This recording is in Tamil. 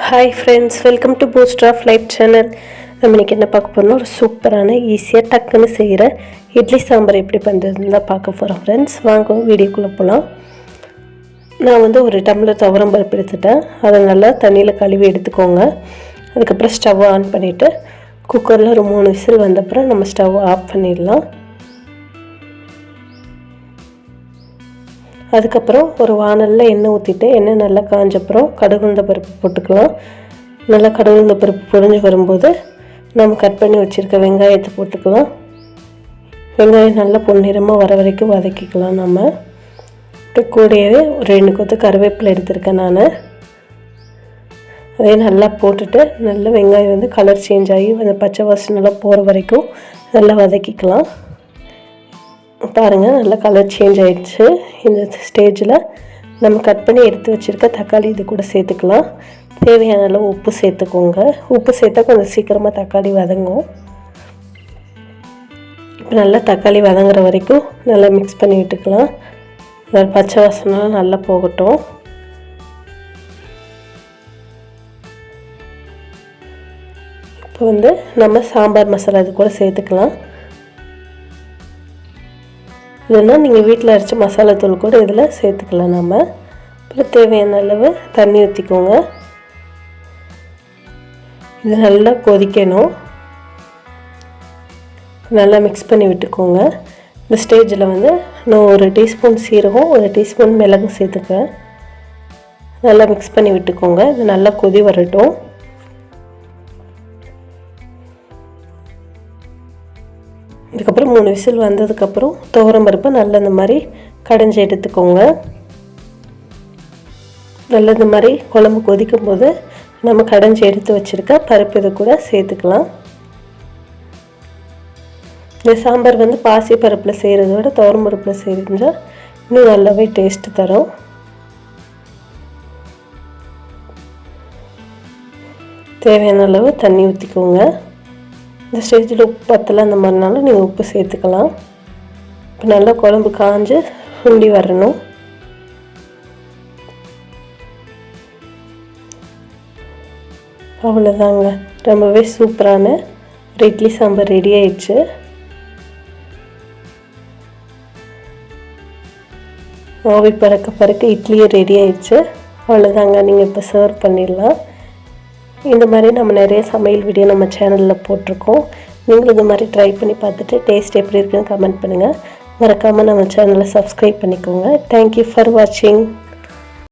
Hi friends welcome to boost of life channel நம்ம இன்றைக்கி என்ன பார்க்க போகிறோம்னா ஒரு சூப்பரான ஈஸியாக டக்குன்னு செய்கிற இட்லி சாம்பார் எப்படி பண்ணுறதுன்னு தான் பார்க்க போகிறோம் ஃப்ரெண்ட்ஸ் வாங்க வீடியோக்குள்ளே போகலாம் நான் வந்து ஒரு டம்ளர் துவரம் பருப்பு எடுத்துட்டேன். அதை நல்லா தண்ணியில் கழுவி எடுத்துக்கோங்க. அதுக்கப்புறம் ஸ்டவ் ஆன் பண்ணிவிட்டு குக்கரில் ஒரு மூணு விசில் வந்தப்புறம் நம்ம ஸ்டவ் ஆஃப் பண்ணிடலாம். அதுக்கப்புறம் ஒரு வானலில் எண்ணெய் ஊற்றிட்டு எண்ணெய் நல்லா காஞ்சப்புறம் கடுகுந்த பருப்பு போட்டுக்கலாம். நல்லா கடுகுந்த பருப்பு பொரிஞ்சு வரும்போது நம்ம கட் பண்ணி வச்சுருக்க வெங்காயத்தை போட்டுக்கலாம். வெங்காயம் நல்லா பொன்னிறமாக வர வரைக்கும் வதக்கிக்கலாம் நம்ம. கூடவே ஒரு ரெண்டு கொத்து கருவேப்பிலை எடுத்திருக்கேன் நான். அதே நல்லா போட்டுட்டு நல்லா வெங்காயம் வந்து கலர் சேஞ்ச் ஆகி அந்த பச்சை வாசனை நல்லா போகிற வரைக்கும் நல்லா வதக்கிக்கலாம். பாருங்கள் நல்லா கலர் சேஞ்ச் ஆகிடுச்சு இந்த ஸ்டேஜில் நம்ம கட் பண்ணி எடுத்து வச்சுருக்க தக்காளி இது கூட சேர்த்துக்கலாம். தேவையான அளவு உப்பு சேர்த்துக்கோங்க. உப்பு சேர்த்தா கொஞ்சம் சீக்கிரமாக தக்காளி வதங்கும். இப்போ நல்லா தக்காளி வதங்குற வரைக்கும் நல்லா மிக்ஸ் பண்ணி விட்டுக்கலாம். பச்சை வாசனைலாம் நல்லா போகட்டும். இப்போ வந்து நம்ம சாம்பார் மசாலா இது கூட சேர்த்துக்கலாம். இல்லைன்னா நீங்கள் வீட்டில் அரைச்ச மசாலா தூள் கூட இதில் சேர்த்துக்கலாம் நம்ம அப்புறம் தேவையான அளவு தண்ணி ஊற்றிக்கோங்க இது நல்லா கொதிக்கணும். நல்லா மிக்ஸ் பண்ணி விட்டுக்கோங்க. இந்த ஸ்டேஜில் வந்து நான் ஒரு டீஸ்பூன் சீரகம் ஒரு டீஸ்பூன் மிளகு சேர்த்துக்கேன் நல்லா மிக்ஸ் பண்ணி விட்டுக்கோங்க. இது நல்லா கொதி வரட்டும். இதுக்கப்புறம் மூணு விசில் வந்ததுக்கப்புறம் துவரம் பருப்பை நல்லா இந்த மாதிரி கடைஞ்சி எடுத்துக்கோங்க. நல்லா இந்த மாதிரி குழம்பு கொதிக்கும் போது நம்ம கடைஞ்சி எடுத்து வச்சுருக்க பருப்பு இது கூட சேர்த்துக்கலாம். இந்த சாம்பார் வந்து பாசி பருப்பில் செய்கிறத விட துவரம் பருப்பில் செஞ்சால் இன்னும் நல்லாவே டேஸ்ட்டு தரும். தேவையான அளவு தண்ணி ஊற்றிக்கோங்க இந்த ஸ்டேஜில் உப்பு பத்தலை அந்த மாதிரினாலும் நீங்கள் உப்பு சேர்த்துக்கலாம். இப்போ நல்லா குழம்பு காஞ்சு சுண்டி வரணும். அவ்வளோதாங்க. ரொம்பவே சூப்பரான ஒரு இட்லி சாம்பார் ரெடி ஆயிடுச்சு. ஆவி பறக்க பறக்க இட்லியும் ரெடி ஆயிடுச்சு. அவ்வளோதாங்க. நீங்கள் இப்போ சர்வ் பண்ணிடலாம். இந்த மாதிரி நம்ம நிறைய சமையல் வீடியோ நம்ம சேனலில் போட்டிருக்கோம். நீங்களும் இந்த மாதிரி ட்ரை பண்ணி பார்த்துட்டு டேஸ்ட் எப்படி இருக்குன்னு கமெண்ட் பண்ணுங்கள் மறக்காமல் நம்ம சேனலை சப்ஸ்கிரைப் பண்ணிக்கோங்க. தேங்க்யூ ஃபார் வாட்சிங்